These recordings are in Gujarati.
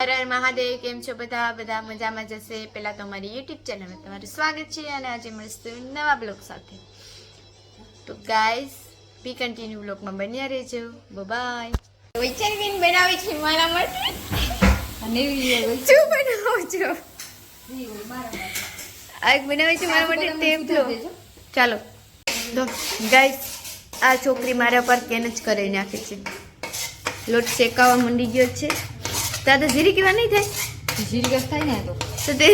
હર મહાદેવ કેમ છો બધા? બધા મજામાં જશે. પહેલાં તો અમારી યુટ્યુબ ચેનલમાં તમારું સ્વાગત છે અને આજે મળશું નવા બ્લોગ સાથે. તો ગાઈસ બી કન્ટિન્યુ બ્લોગમાં બન્યા રહેજો. બાય વિચારવીન બનાવે છે મારા માટે? શું બનાવો છો? આ બનાવે છે મારા માટે ટેપલો ચાલો. તો ગાઈસ આ છોકરી મારા પર કેન જ કરી નાખે છે. લોટ શેકાવા મંડી ગયો છે. તો જીરી કેવા નહીં થાય? જીરગસ થાય ને તો. તો તે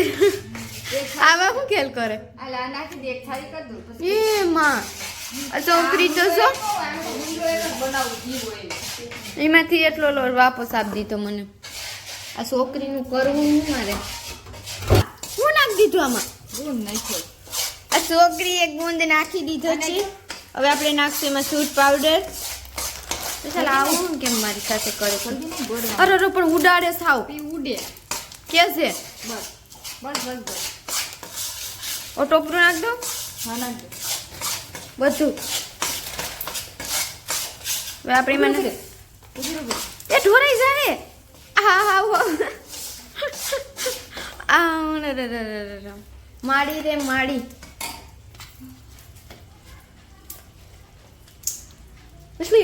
આવા શું ખેલ કરે? આલા નાખી દે એક થાળી કરી દઉં પછી એ માં આ છોકરી તો હોય. એમાંથી એટલો લોર વાપસ આપી દીધો મને. આ છોકરીનું કરવું હું મારે? શું નાખી દીધું આમાં? નાખ્યો. આ છોકરી એક બૂંદ નાખી દીધો છે. હવે આપણે નાખશું એમાં સૂટ પાવડર તો ચાલ આવું કેમ મારી સાથે કરે અરે અરે પણ ઉડાડે સાવ. ઉડે. કે છે? બસ બસ બસ બસ. ઓ ટોપરું નાખ દો. હા નાખ દે. બધું. હવે આપણે મને. એ ઢોરાઈ જાય હા હા હા આ. માડી રે માડી.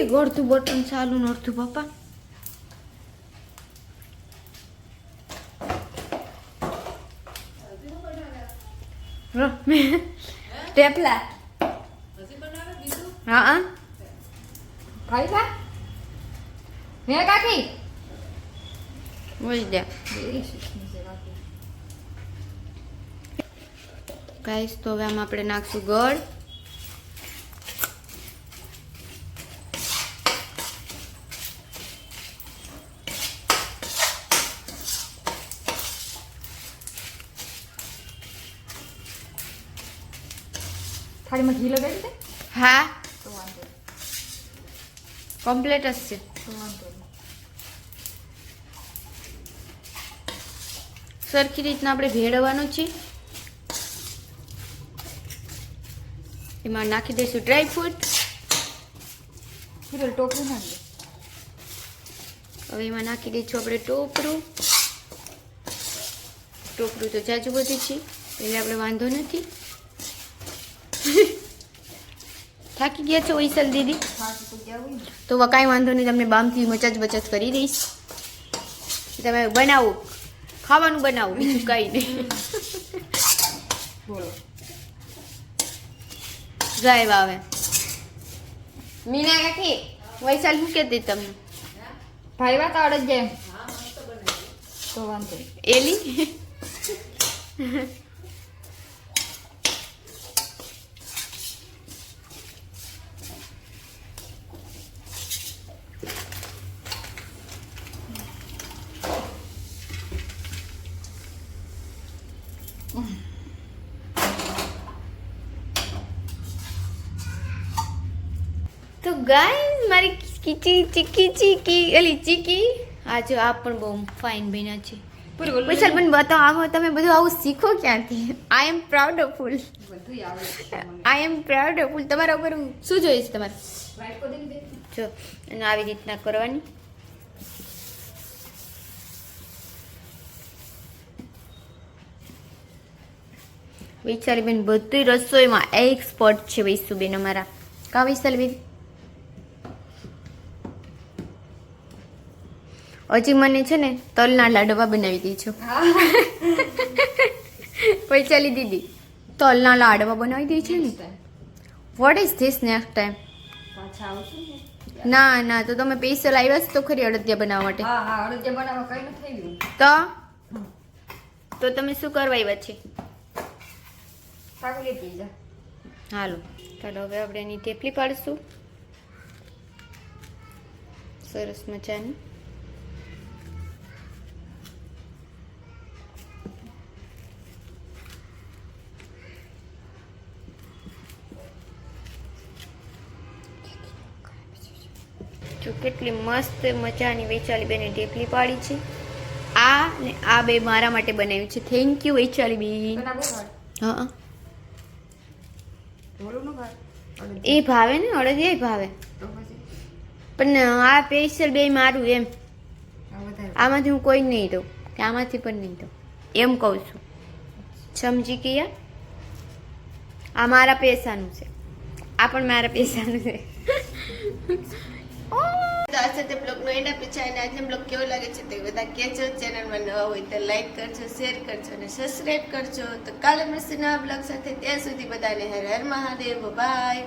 ગોળતું બટન ચાલુ નડતું પપ્પા ર- મેં- ટેપલા. હા ખાઈ હે કાકી? બોલી દે ગાઈસ તો હવે આમાં આપણે નાખશું ગોળ. થાળીમાં ઘી લગાવી દે. હા. તો વાંધો કમ્પ્લીટ જ છે. તો વાંધો સરખી રીતના આપણે ભેળવવાનું છે. એમાં નાખી દઈશું ડ્રાય ફ્રૂટ ટોપરું નાખ હવે એમાં નાખી દઈશું આપણે ટોપરું. ટોપરું તો જાજુ બધું છે. એટલે આપણે વાંધો નથી. થાકી ગયા છો વૈસલ દીદી? તો કાંઈ વાંધો નહીં તમને બામથી મચાજ બચત કરી દઈશ. તમે બનાવો ખાવાનું બનાવો બીજું કાંઈ નહીં. ગાય વાવે. મીના કાકી વૈશાલ શું કહેતી તમને? ભાઈ વાત આવડે જ જાય તો વાંધો. એલી? તો ગાય મારી કીચી ચીકી ચીકી એલી ચીકી. આ જો આ પણ બહુ ફાઇન બન્યા છે. વિશાલ મને બતાવો આમાં તમે બધું આવું શીખો ક્યાંથી? I am proud of fool. I am proud of fool તમારા ઉપર શું જોઈએ છે તમારે. જો અને આવી રીતના કરવાની. વૈશાલી બેન બધી રસોઈમાં એક્સપર્ટ છે વૈસુબેન અમારા. કા વૈશાલી બેન હજી મને છે ને તલના લાડવા બનાવી દે હા. વૈશાલી દીદી તલના લાડવા બનાવી દે છે ને. What is this next time ને? ના તો તમે પૈસા આવ્યા છો તો ખરી અડદિયા બનાવવા માટે. હા હા અડદિયા બનાવવા કઈ ન થઈ ગયું તો તો તમે શું કરવા આવ્યા છે? સાકુ લેતી જા. હાલો. ચાલો હવે આપણે એની ટેપલી પાડીશું. સરસ મજાની. જો કેટલી મસ્ત મજાની વૈચાલી બેને ટેપલી પાડી છે. આ ને આ બે મારા માટે બનાવ્યું છે. થેન્ક યુ વૈચાલી બેન. હા. એ ભાવે ને અડદિયા ભાવે. પણ આ સ્પેશિયલ બે મારું એમ. આમાંથી હું કોઈ નહીં દઉં. કે આમાંથી પણ નહીં દઉં. એમ કહું છું. સમજી ગયા? આ મારા પૈસાનું છે. આ પણ મારા પૈસાનું છે. તો આ સાથે બ્લોગનો એન્ડ આપે છે અને આજનો બ્લોગ કેવો લાગે છે તે બધા કહેજો. ચેનલમાં નવા હોય તો લાઈક કરજો શેર કરજો અને સબસ્ક્રાઈબ કરજો. તો કાલે મળશે નવા બ્લોગ સાથે. ત્યાં સુધી બધાને હર હર મહાદેવ. બાય